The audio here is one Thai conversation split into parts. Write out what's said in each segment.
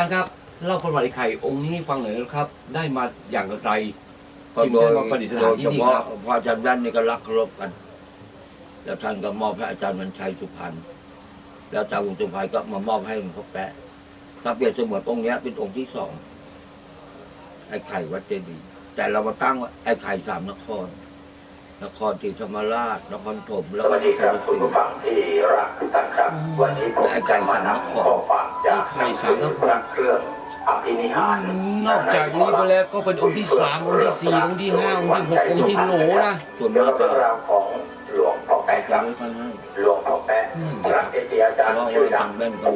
ารย์ครับเล่าประวัติไอ้ไข่องค์นี้ให้ฟังหน่อยนะครับ ได้มาอย่างไร ก็โดยที่ได้มาประดิษฐานโดยที่เฉนี่พาะครับพระอาจารย์แว่นนี่ก็รักเคารพกัน แล้วท่านก็มอบให้อาจารย์มันชัยสุพรรณแล้วอาจารย์วงศ์สุพรรณก็มามอบให้หลวงพ่อแปะถ้าเปรียบเสมือนองค์เนี้ยเป็นองค์ที่สองไอ้ไข่วัดเจดีย์แต่เรามาตั้งว่าไอ้ไข่สามนคร นครศรีธรรมราชนครถมแล้วสก็วัสนดีคครัรบศคุณรีผู้ฟังที่รักทุกท่านครับวันนี้ผมจะมานำข้อความจากหนังสือพระเครื่องอภินิหารนอกจากนี้ไปแล้วก็เป็นองค์ที่สามองค์ที่สี่องค์ที่ห้าองค์ที่หกองค์ที่โหลนะส่วนเกี่ยวมากกับก็เรื่องราวของหลวงพ่อแป๊ะคยัรังบไม่ค่อยให้หลวงพ่อแป๊ะพระเกจิอาจารย์เพราะชื่อว่าดัทาง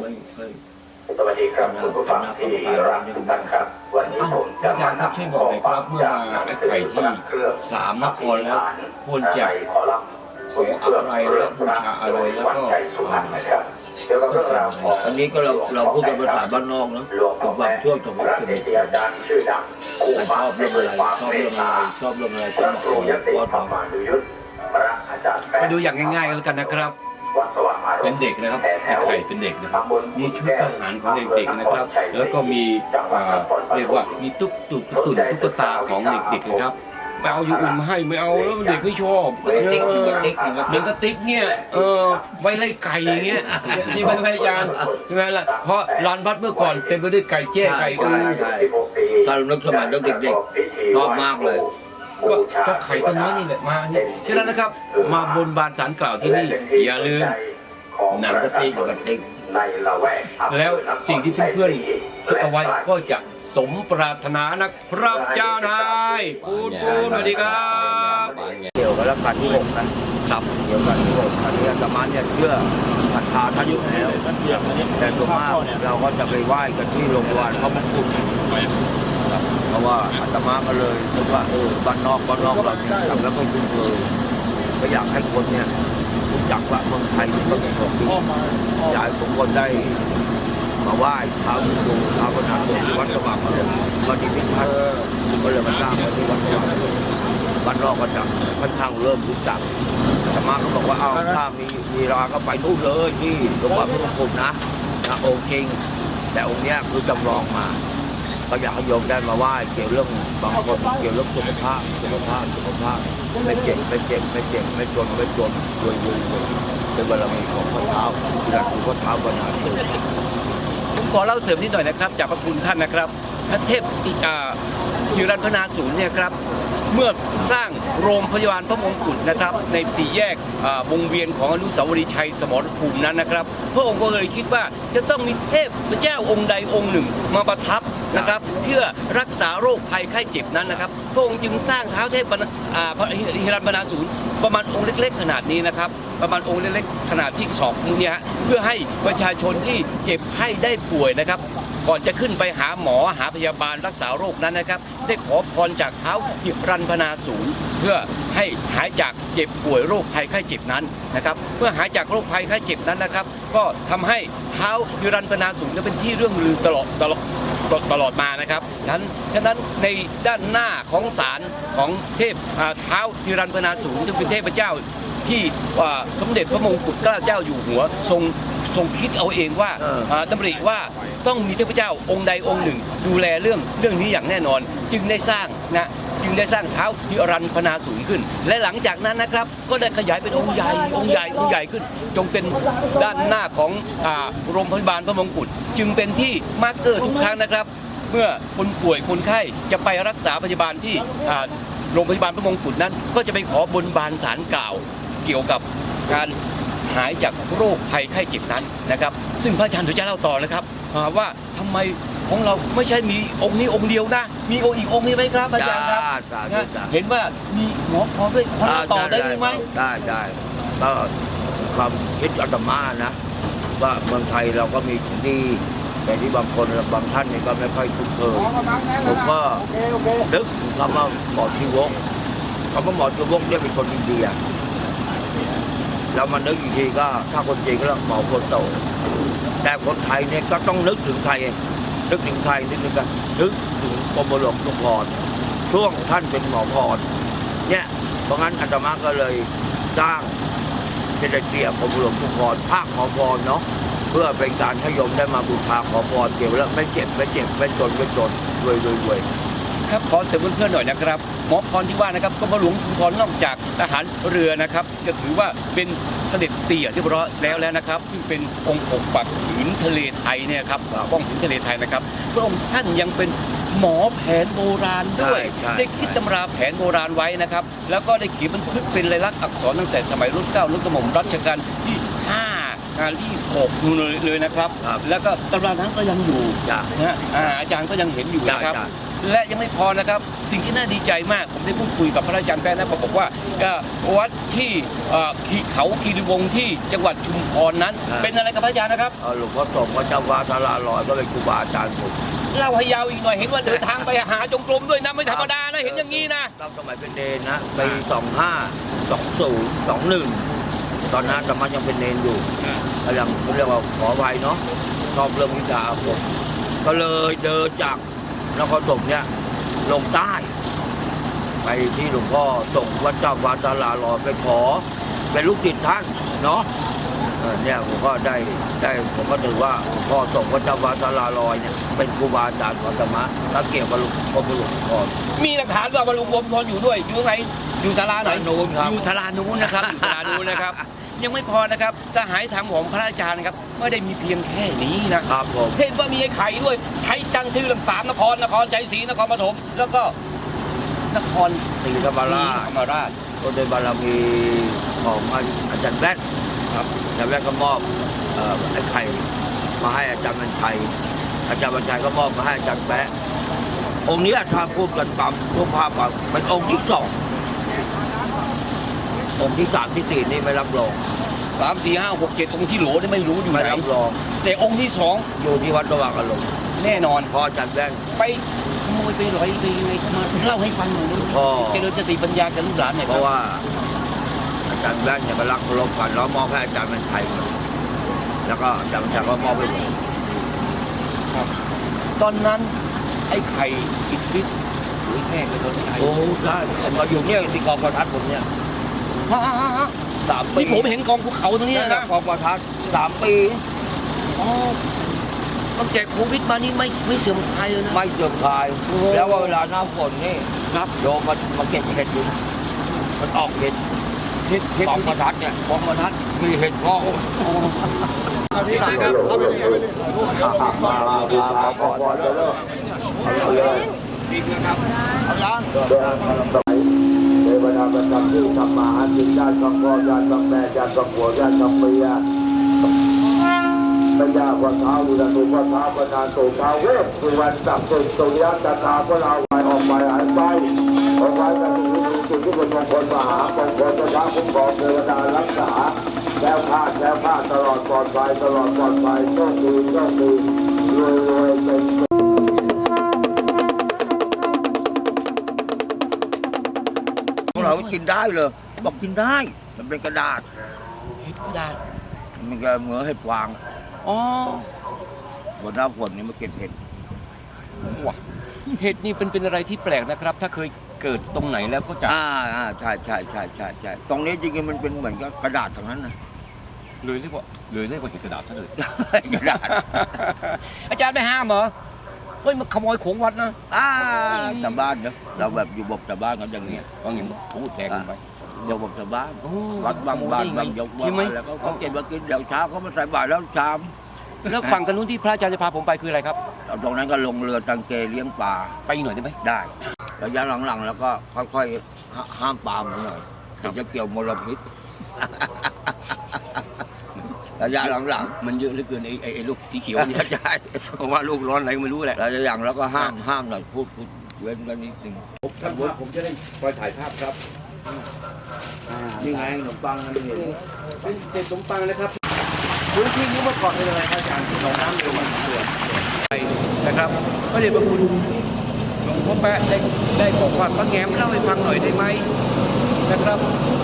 งแว่นก็ไม่ค่อยสวัสดีครับคุณผู้ฟังที่รักทุกท่านครับ วันนี้เอ้าผมอาจะจารย์ครับช่วยบอกหน่อยครับเมื่อมาไอ้ไข่ที่สามนครแล้วควรจะขอรับขออะไรและบูชาอะไรแล้วก็วันใจสุพรรณนะครับเกี่ยวกับเรื่องราวของอันนี้ก็เราเราพูดกันภาษาบ้านนอกเนาะหลวงเป็พ่อนความแป๊ะช่วยเฉพพาะระกลุ่มเกจิอาจารย์ชื่อดังคู่ชฟ้าอบไม่เรื่องเคอะไรยความชอบเมเรื่องตอะไรชอบเรื่องอะไรตาพก็ระมาคขรูอยติก็ธรทรมานุยุทธพระอาจารย์แป๊ะไปดูอย่างง่ายๆกันแล้วกันนะครับ วัดสว่างอารมณ์เป็นเด็กนะครับไอ้ไข่เป็นเด็กนะครับ มีชุดทหารของเด็กๆนะครับ แล้วก็มีอ่าเรียกว่ามีตุ๊กตุกตุ่นตุ๊กตาของเด็กๆนะครับไปเอาอยู่อุ่นมาให้ไม่เอาแล้วเด็กไม่ชอบหนึ่งกระติกหนึ่งกระติกหนึ่งกระติกหนึ่งกระติกเนี่ยเออไว้ไล่ไก่อย่างเงี้ยใช่ไหมพระอาจารย์ใช่ไหมล่ะเพราะลานวัดเมื่อก่อนเต็มไปด้วยไก่แจ้ไก่อูถ้าเรานึกสมัยเด็กๆชอบมากเลย ก็ก็ไข่ตัวน้อยนี่แหละมานี่ฉะนั้นนะครับ มาบนบานสารกล่าวที่นี่อย่าลืมหนังกระติกกระติกในละแวกแล้วสิ่งที่เพื่อนๆคิดเอาไว้ก็จะสมปรารถนานะครับเจ้านายปูนปูนสวัสดีครับเกี่ยวกับรัชกาลที่หกนะครับเกี่ยวกับที่หกอันนี้อาตมาเนี่ยเชื่อศรัทธาท่านอยู่แล้วแต่ส่วนมากเราก็จะไปไหว้กันที่โรงพยาบาลเขามงกุฎค รับเพราะว่าอาตมาก็เลยนึกว่าเออบ้านนอกบ้านนอกเราเนี่ยทำแล้วไม่คุ้นเคยก็อยากให้คนเนี่ยรู้จักว่าเมืองไทยนี่ก็เป็นของดีอยากให้ทุกคนได้มาไหว้ท้าวสุโขท้าวพระนามที่วัดสว่างอารมณ์วัดนิพิพัฒน์ก็เลยมาสร้างไว้ที่วัดสว่างอารมณ์บ้านนอกก็จะค่อนข้างเริ่มรู้จักแต่มาก็บอกว่าเอาถ้ามีมีราก็ไปนู่นเลยที่หลวงพ่อพระมงกุฎนะนะองค์จริง แต่องค์เนี้ยคือจำลองมา ก็อยากให้โยมได้มาไหว้เกี่ยวเรื่องบางคนเกี่ยวเรื่องสุขภาพสุขภาพสุขภาพไม่เจ็บไม่เจ็บไม่เจ็บไม่จนไม่จนรวยรวยรวยเป็นบารมีของพระเท้าที่รักคือพระเท้าปัญหาเกิดผมขอเล่าเสริมนิดหน่อยนะครับ จากพระคุณท่านนะครับพระเทพอิอ่ายูรันพนาศูนย์เนี่ยครับเมื่อสร้างโรงพยาบาลพระมงกุฎนะครับ ในสี่แยกวงเวียนของอนุสาวรีย์ชัยสมรภูมินั้นนะครับ พระองค์ก็เลยคิดว่าจะต้องมีเทพพระเจ้าองค์ใดองค์หนึ่ง มาประทับ นะครับเพื่อรักษาโรคภัยไข้เจ็บนั้นนะครับพระองค์จึงสร้างเท้าเทพบรรณอ่าพระฮิรันพนาศูนย์ประมาณองค์เล็ก ๆ ขนาดนี้นะครับ ประมาณองค์เล็กๆขนาดที่สองนิ้วเนี่ยฮะเพื่อให้ประชาชนที่เจ็บไข้ได้ป่วยนะครับ ก่อนจะขึ้นไปหาหมอหาพยาบาลรักษาโรคนั้นนะครับ ได้ขอพรจากเท้าหิรันพนาศูนย์เพื่อให้หายจากเจ็บป่วยโรคภัยไข้เจ็บนั้นนะครับเพื่อหายจากโรคภัยไข้เจ็บนั้นนะครับ ก็ทำให้เท้าหิรันพนาศูนย์เนี่ยเป็นที่เรื่องลือตลอดตลอด ตลอดตลอดมานะครับนั้นฉะนั้นในด้านหน้าของศาลของเทพอ่าเท้าหิรันพนาศูนย์ซึ่งเป็นเทพเจ้าที่อ่าสมเด็จพระมงกุฎเกล้าเจ้าอยู่หัวทรงทรงคิดเอาเองว่าเอออ่าดำริว่าต้องมีเทพเจ้าองค์ใดองค์หนึ่ง ดูแลเรื่องเรื่องนี้อย่างแน่นอน จึงได้สร้างนะจึง ได้สร้างเท้าพิรันพนาศูนย์ขึ้น และหลังจากนั้นนะครับ ก็ได้ขยายเป็นองค์ใหญ่องค์ใหญ่องค์ใหญ่ขึ้น จงเป็นด้านหน้าของโรงพยาบาลพระมงกุฎจึงเป็นที่มาร์กเกอร์ทุกครั้งนะครับ เมื่อคนป่วยคนไข้จะไปรักษาพยาบาลที่โรงพยาบาลพระมงกุฎนั้น ก็จะไปขอบนบานสารกล่าว เกี่ยวกับการหายจากโรคภัยไข้เจ็บนั้นนะครับ ซึ่งพระอาจารย์เดี๋ยวจะเล่าต่อนะครับอ่าว่าทำไม ของเราไม่ใช่มีองค์นี้องค์เดียวนะ มีองค์อีกองค์นี้ไหมครับอาจารย์ครับจ้านะจ้าเห็นว่ามีหมอพอด้วยขอเราต่อได้ไหมได้ได้ก็ความคิดอาตมานะ ว่าเมืองไทยเราก็มีของดี แต่ที่บางคนบางท่านเนี่ยก็ไม่ค่อยคุ้นเคยผมก็นึกถึงคำว่าหมอชีวกคำว่าหมอชีวกเนี่ยเป็นคนอินเดียแล้วมานึกอีกทีก็ถ้าคนจีนก็เรียกหมอโคนโตแต่คนไทยเนี่ยก็ต้องนึกถึงใคร นึกถึงใครนึกถึงกันนึกถึงกรมหลวงชุมพรช่วงท่านเป็นหมอพรเนี่ยเพราะงั้นอาตมาก็เลยสร้างเจดีย์เกียรติกรมหลวงชุมพรภาคหมอพรเนาะเพื่อเป็นการทยมได้มาบูชาขอพรเกี่ยวแล้วไม่เจ็บไม่เจ็บไม่จนไม่จนรวยรวยรวยครับขอเสริมเพื่อนๆหน่อยนะครับ หมอพรที่ว่านะครับก็มาหลวงชุมพรนอกจากทหารเรือนะครับจะถือว่าเป็นเสด็จเตี่ยเรียบร้อยแล้วแล้วนะครับ ซึ่งเป็นองค์ปกปักผืนทะเลไทยเนี่ยครับป้องผืนทะเลไทยนะครับพระองค์ท่านยังเป็นหมอแผนโบราณด้วยใช่ใช่ได้คิดตำราแผนโบราณไว้นะครับ แล้วก็ได้เขียนบันทึกเป็นลายลักษณ์อักษรตั้งแต่สมัยรุ่นเก้ารุ่นกระหม่อมรัชกาลที่ห้างานที่หกนู่นเลยเลยนะครับครับ แล้วก็ตำรานั้นก็ยังอยู่จ้ะนะฮะอ่าอาจารย์ก็ยังเห็นอยู่นะครับจ้ะ และยังไม่พอนะครับ สิ่งที่น่าดีใจมาก ผมได้พูดคุยกับพระอาจารย์แป๊ะนะบอกว่าก็วัดที่เอ่อขีเขาคีรีวงศ์ที่จังหวัดชุมพรนั้นอ่าเป็นอะไรกับพระอาจารย์นะครับเอาหลวงพ่อสงฆ์พระเจ้าฟ้าทาราลอยก็เป็นครูบาอาจารย์ผมเล่าให้ยาวอีกหน่อยเห็นว่าเดินทางไปหาจงกรมด้วยนะไม่ธรรมดานะเห็นอย่างนี้นะตั้งสมัยเป็นเนนนะปีสองห้าสองศูนย์สองหนึ่งตอนนั้นธรรมะยังเป็นเนนอยู่ก็ยังเขาเรียกว่าขอไว้เนาะชอบเรื่องวิชาอาผมก็เลยเดินจาก นครปฐมเนี่ยลงใต้ ไปที่หลวงพ่อส่งวัดเจ้าฟ้าทาราลอยไปขอเป็นลูกศิษย์ท่านเนาะเออเนี่ยผมก็ได้ได้ผมก็ถือว่าหลวงพ่อส่งวัดเจ้าฟ้าทาราลอยเนี่ยเป็นครูบาอาจารย์ของธรรมะแล้วเกี่ยวกับหลวงพ่อหลวงพ่อมีหลักฐานว่าบรรลุวงพรอยู่ด้วยอยู่ตรงไหนอยู่ศาลาไหนศาลานู้นครับอยู่ศาลานู้นนะครับอยู่ศาลานู้นนะครับ ยังไม่พอนะครับสหายธรรมของพระอาจารย์นะครับไม่ได้มีเพียงแค่นี้นะครับผมเห็นว่ามีไอ้ไข่ด้วยใช้จังชื่อเรื่องสามนครนครใจศรีนครปฐมแล้วก็นครศรีธรรมราชธรรมราชก็โดยบารมีของอาจารย์แว่นครับอาจารย์แว่นก็มอบเอ่อไอ้ไข่มาให้อาจารย์บรรชัยอาจารย์บรรชัยก็มอบมาให้อาจารย์แปะองค์เนี้ยถ้าพูดกันตามรูปภาพอะเป็นองค์ที่สอง องค์ที่สามที่สี่นี่ไม่รับรองสามสี่ห้าหกเจ็ดองค์ที่โหลนี่ไม่รู้อยู่ไม่ไหนรับรองแต่องค์ที่สองอยู่ที่วัดระหว่างอารมณ์แน่นอนเพราะอาจารย์แว่น ไปขโมยไปหลอยไปยังไงเข้ามาเล่าให้ฟังหน่อยนะอ๋อเจริญสติปัญญากับลูกหลานหน่อยเพครับราะว่าอาจารย์แว่นเนี่ยก็รักเคารพกันแล้วมอบให้อาจารย์บรรชัยหมดแล้วก็อาจารย์บรรชัยก็มอบให้ผมตอนนั้นไอ้ไข่อิทธิฤทธิ์หรือแม่ก็โดนไข่โอ้ใช่มาอยู่เนี่ยที่กองประทัดผมเนี่ยฮะฮะฮะฮะ สามปีที่ผมเห็นกองภูเขาตรงนี้นี่นะนะกองประทัดสามปีอ๋อตั้งแต่โควิดมานี่ไม่ไม่เสื่อมคลายเลยนะไม่เสื่อมคลายโอ้แล้วว่าเวลาหน้าฝนนี่ครับโยมมามาเก็บเห็ดอยู่มันออกเห็ดเห็ดเห็ดกองประทัดเนี่ยกองประทัดมีเห็ดงอกอธิษฐานครับเข้าไปเลยเข้าไปเลยถ่ายรูปเดี๋ยวเรามามามาขอพรจะเลิกจริงนะครับเอายังเดินทาประจำที่ทำมาหากินญาติกังพ่อญาติกังแม่ญาติกังผัวญาติกังเมียพระยาวันเท้าอุดรตุวันเท้าปนานโตเท้าเวสสุวรรณสัพพุตุยะตาคาพระเราไปออกไปหายไปออกไปกันถึงจุดที่เป็นมงคลมหามงคลพระคุ้มครองเทวดารักษาแล้วพาดแล้วพาดตลอดปลอดภัยตลอดปลอดภัยโชคดีโชคดีรวยรวยเป็น ของเรากินได้เลยบอกกินได้ มันเป็นกระดาษเห็ดกระดาษมันก็เหมือนเห็ดฟางอ๋อวันหน้าฝนนี่มาเก็บเห็ดว่ะเห็ดนี่เป็นเป็นอะไรที่แปลกนะครับ ถ้าเคยเกิดตรงไหนแล้วก็จะอ่าอ่าใช่ใช่ใช่ใช่ใช่ตรงนี้จริงๆมันเป็นเหมือนกับกระดาษทางนั้นนะเลยเรียกว่าเลยเรียกว่าเห็ดกระดาษซะเลยกระดาษอาจารย์ไม่ห้ามเหรอ เฮ้ยมันขโมยของวัดนะอ่าชาวบ้านเนอะเราแบบอยู่บอกชาวบ้านกันอย่างเนี้ยบางอย่างพูดแพงเกินไปเดี๋ยวบอกชาวบ้านโอ้วัดบางบ้านบางยกใช่ไหมบางแล้วก็เขาเก็บมากินเดี๋ยวเช้าเขามาใส่บาตรแล้วชามแล้วฝั่งกันนู้นที่พระอาจารย์จะพาผมไปคืออะไรครับเอาตรงนั้นก็ลงเรือตังเกเลี้ยงปลาไปอีกหน่อยได้ไหมได้ระยะหลังๆแล้วก็ค่อยๆห้าห้ามปลามันหน่อยครับเดี๋ยวจะเกี่ยวมลพิษ ระยะหลังมันเยอะเหลือเกินไอ้ไอ้ไอ้ลูกสีเขียวๆเนี่ยใช่เพราะว่าลูกร้อนอะไรก็ไม่รู้แหละระยะหลังแล้วก็ห้ามห้ามหน่อยพูดพูดเว้นกันนิดนึงท่านผมผมจะได้คอยถ่ายภาพครับนี่ไงขนมปังมันเห็นเป็นเจ็ดสมปังนะครับพื้นที่นี้เมื่อก่อนเป็นอะไรครับอาจารย์หนองน้ำเร็วมันเกิดไปนะครับพระเดชพระคุณหลวงพ่อแปะได้ได้บอกว่าพระแง้มเล่าให้ฟังหน่อยได้ไหมนะครับ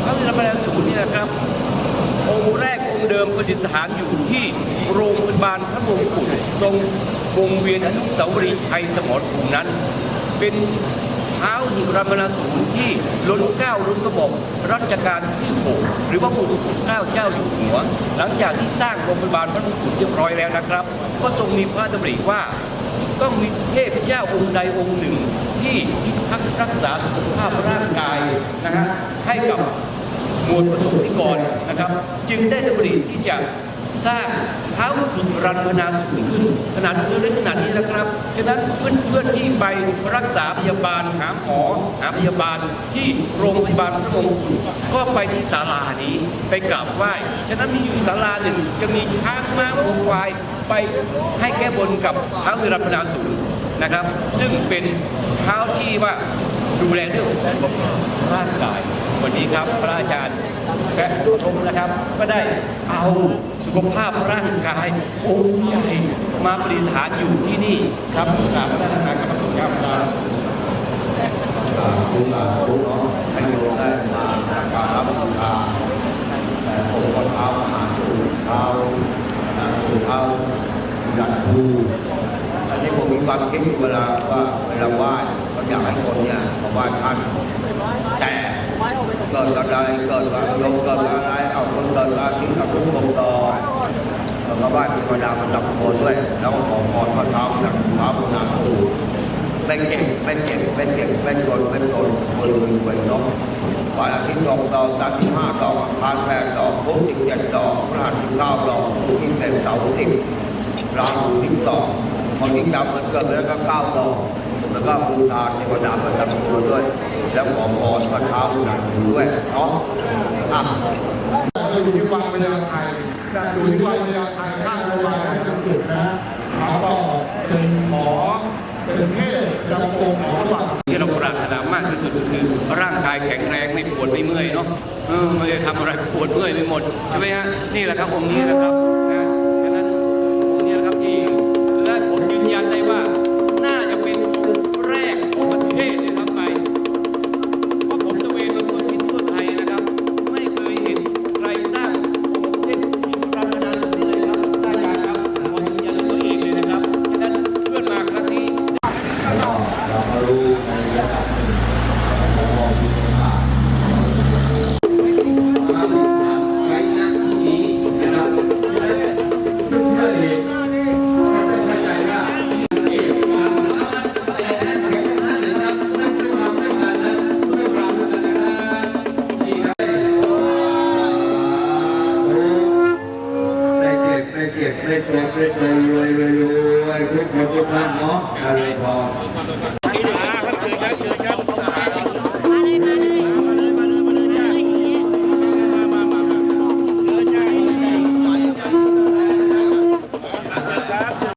พระธรรมดาสูตรนี่นะครับองค์แรก องค์เดิมประดิษฐานอยู่ที่โรงพยาบาลพระมงกุฎตรงวงเวียนอนุสาวรีย์ชัยสมรภูมินั้น เป็นเท้าหิรัมนาสูรที่ล้นเก้าล้นกระบอกรัชกาลที่หกหรือว่าพระองค์เก้าเจ้าอยู่หัว หลังจากที่สร้างโรงพยาบาลพระมงกุฎเรียบร้อยแล้วนะครับ ก็ทรงมีพระดำริว่าต้องมีเทพเจ้าองค์ใดองค์หนึ่ง ที่พิทักษ์รักษาสุขภาพร่างกาย มวลประสบนิกรนะครับ จึงได้ดำริที่จะสร้างเท้าหิรันพนาสูงขึ้นขนาดเล็กขนาดนี้นะครับ ฉะนั้นเพื่อนๆที่ไปรักษาพยาบาลหาหมอหาพยาบาลที่โรงพยาบาลพระมงกุฎก็ไปที่ศาลานี้ไปกราบไหว้ ฉะนั้นมีอยู่ศาลาหนึ่งจะมีช้างม้าวัวควายไปให้แก้บนกับเท้าหิรันพนาสูงนะครับ ซึ่งเป็นเท้าที่ว่า ดูแลเรื่องของสุขภาพร่างกาย วันนี้ครับพระอาจารย์และปฐมนะครับ ก็ได้เอาสุขภาพร่างกายองค์ใหญ่มาปริฐานอยู่ที่นี่ครับกราบพระราชทานกับพระคุณครับคุณอาคุณน้องให้โยมได้มาการะบูชาแต่ผมก็เท้ามหาสูตรเท้านาสูตรเท้าดันทูอันนี้ผมมีความคิดเวลาว่าเวลาไหว้ก็อยากให้คนเนี่ย มาไหว้ท่านแต่เกิดอะไรเกิดอะไรโยมเกิดอะไรเอาคนเกิดอะไรที่กับทุกคนต่อแล้วก็ไหว้เทวดามจับคนด้วย แล้วขอพรพระเท้าจากเท้านาสูตรเป็นเก่งเป็นเก่งเป็นเก่งเป็นคนเป็นคนบริเวณเป็นน้องวันอาทิตย์ดอกดอกจันทร์ที่ห้าดอกอังคารแปดดอกพุธสิบเจ็ดดอกพฤหัสที่เก้าดอกศุกร์ที่เป็นเสาร์สิบราหูสิบดอกคนที่จำมันเกิดแล้วก็เก้าดอก แล้วก็บูชาเทวดาประจำตัวด้วย แล้วขอพรพระเท้าหนักด้วยเนาะอะเราอยู่ที่วังพญาไทอยู่ที่วังพญาไทข้างโรงพยาบาลพระมงกุฎนะแล้วก็เป็นหมอเป็นเทพจำองค์หมอระบาดที่เราปรารถนามากที่สุดก็คือร่างกายแข็งแรงไม่ปวดไม่เมื่อยเนาะเออไม่ได้ทำอะไรปวดเมื่อยไปหมดใช่ไหมฮะนี่แหละครับองค์นี้นะครับ